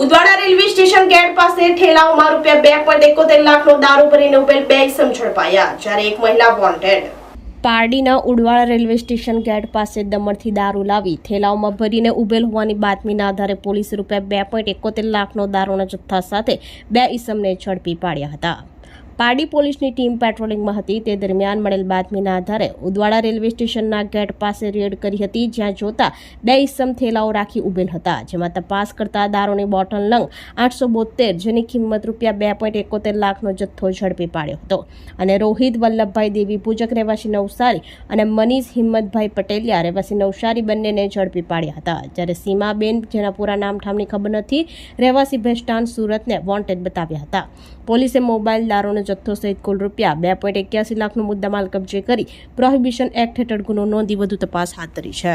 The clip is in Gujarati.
ઉદવાડા રેલવે સ્ટેશન ગેટ પાસે ઠેલાઓમાં રૂપિયા બે પોઈન્ટ એકોતેર લાખનો દારૂ ભરીને ઉભેલ બે ઇસમ ઝડપાયા, જ્યારે એક મહિલા વોન્ટેડ પારડીના ઉડવાળા રેલવે સ્ટેશન ગેટ પાસે દમણથી દારૂ લાવી થેલાઓમાં ભરીને ઉભેલ હોવાની બાતમીના આધારે પોલીસે રૂપિયા બે પોઈન્ટ એકોતેર લાખનો દારૂના જથ્થા સાથે બે ઇસમને ઝડપી પાડ્યા હતા. પારડી પોલીસની ટીમ પેટ્રોલિંગમાં હતી. તે દરમિયાન મળેલ બાતમીના આધારે ઉદવાડા રેલવે સ્ટેશનના ગેટ પાસે રેડ કરી હતી, જ્યાં જોતા બે ઇસમ થેલાઓ રાખી ઉભેલ હતા. જેમાં તપાસ કરતા દારૂની બોટલ નંગ આઠસો બોતેર જેની કિંમત રૂપિયા બે પોઈન્ટ એકોતેર લાખનો જથ્થો ઝડપી પાડ્યો હતો. અને રોહિત વલ્લભભાઈ દેવી પૂજક રહેવાસી નવસારી અને મનીષ હિંમતભાઈ પટેલિયા રહેવાસી નવસારી બંનેને ઝડપી પાડ્યા હતા. જ્યારે સીમાબેન જેના પૂરા નામ ઠામની ખબર નથી, રહેવાસી ભેસ્તાન સુરતને વોન્ટેડ બતાવ્યા હતા. પોલીસે મોબાઈલ દારૂનો જથ્થો સહિત કુલ રૂપિયા બે પોઈન્ટ એક્યાસી લાખનો મુદ્દામાલ કબજે કરી પ્રોહિબિશન એક્ટ હેઠળ ગુનો નોંધી વધુ તપાસ હાથ ધરી છે.